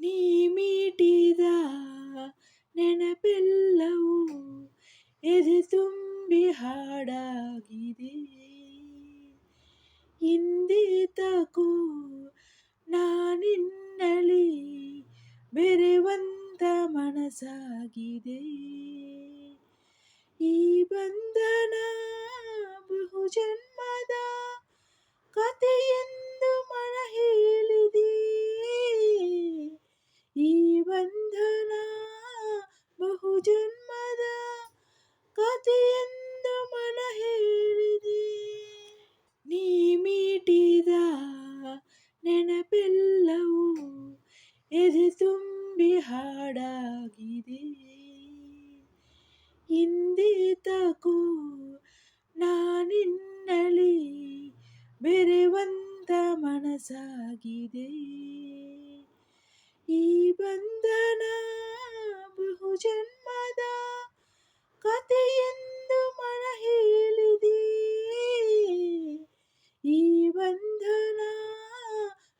ನೀ ಮೀಟಿದ ನೆನಪೆಲ್ಲವೂ? ಎದೆ ತುಂಬಿ ಹಾಡಾಗಿದೆ. ಇಂದಿತಕ್ಕೂ ನಾನಿನ್ನಲಿ ಬೆರೆವಂತ ಮನಸ್ಸಾಗಿದೆ. ಮನಸ್ಸಾಗಿದೆ. ಈ ಬಂಧನ ಬಹುಜನ್ಮದ ಕಥೆಯೆಂದು ಮನ ಹೇಳಿದೆ. ಈ ಬಂಧನ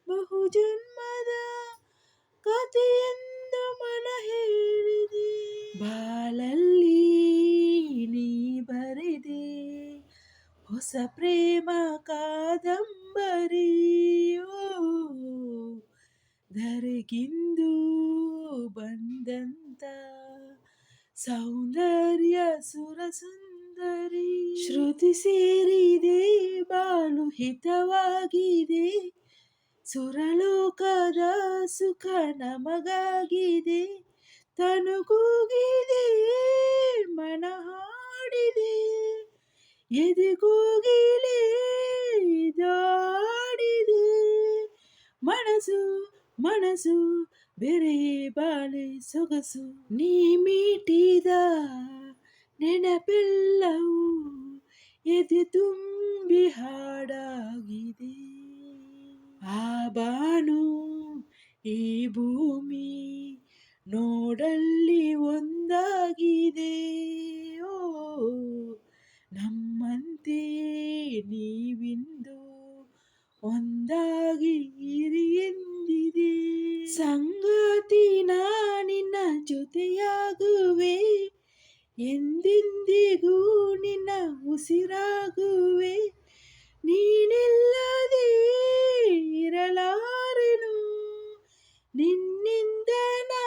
ಬಹು ಬಹುಜನ್ಮದ ಕಥೆಯೆಂದು ಮನ ಹೇಳಿದೆ. ಬಾಳಲ್ಲಿ ಹೊಸ ಪ್ರೇಮ ಕಾದಂಬರಿಯೋ ಧರೆಗಿಂದು ಬಂದಂತ ಸೌಂದರ್ಯ ಸುರಸುಂದರಿ. ಶ್ರುತಿ ಸೇರಿದೆ, ಬಾಳು ಹಿತವಾಗಿದೆ, ಸುರಲೋಕದ ಸುಖ ನಮಗಾಗಿದೆ ತನುಗೂಗಿದೆ ಮನ ಹಾಡಿದೆ ಎದೆಗೂಗಿಲೆ ದಾಡಿದೆ. ಮನಸ್ಸು ಮನಸ್ಸು ಬೇರೆ ಬಾಳೆ ಸೊಗಸು. ನೀ ಮೀಟಿದ ನೆನಪೆಲ್ಲವೂ ಎದೆ ತುಂಬಿ ಹಾಡಾಗಿದೆ. ಆ ಬಾನು ಈ ಭೂಮಿ ನೋಡಲ್ಲಿ ಒಂದಾಗಿದೆ. ಓ ನಮ್ಮಂತೆ ನೀವಿಂದು ಒಂದಾಗಿ ಇರಿ ಎಂದಿದೆ. ಸಂಗಾತಿ ನಿನ್ನ ಜೊತೆಯಾಗುವೆ, ಎಂದೆಂದಿಗೂ ನಿನ್ನ ಉಸಿರಾಗುವೆ. ನೀನಿಲ್ಲದೆ ಇರಲಾರೆನು, ನಿನ್ನಿಂದ ನಾ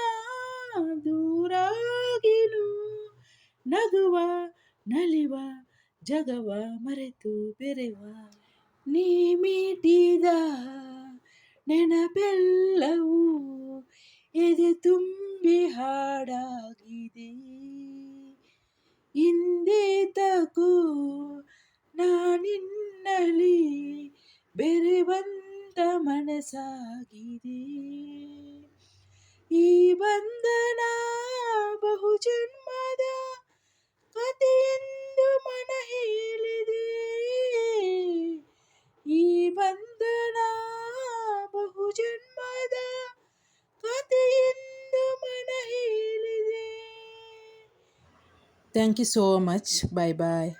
ನಗುವ ನಲಿವ ಜಗವ ಮರೆತು ಬೆರೆವ. ನೀ ಮೀಟಿದ ನೆನಪೆಲ್ಲವೂ ಎದೆ ತುಂಬಿ ಹಾಡಾಗಿದೆ. ಹಿಂದೆ ತಗೋ ನಾನಿನ್ನಲಿ ಬೆರೆವಂತ ಮನಸ್ಸಾಗಿದೆ. ಈ ಬಂಧನ ಬಹುಜನ್ಮದ ಕಥೆಯೆಂದು ಈ ಬಂಧನ ಬಹುಜನ್ಮದ ಕಥೆಯೆಂದು ಮನ ಹೇಳಿದೆ thank you so much bye bye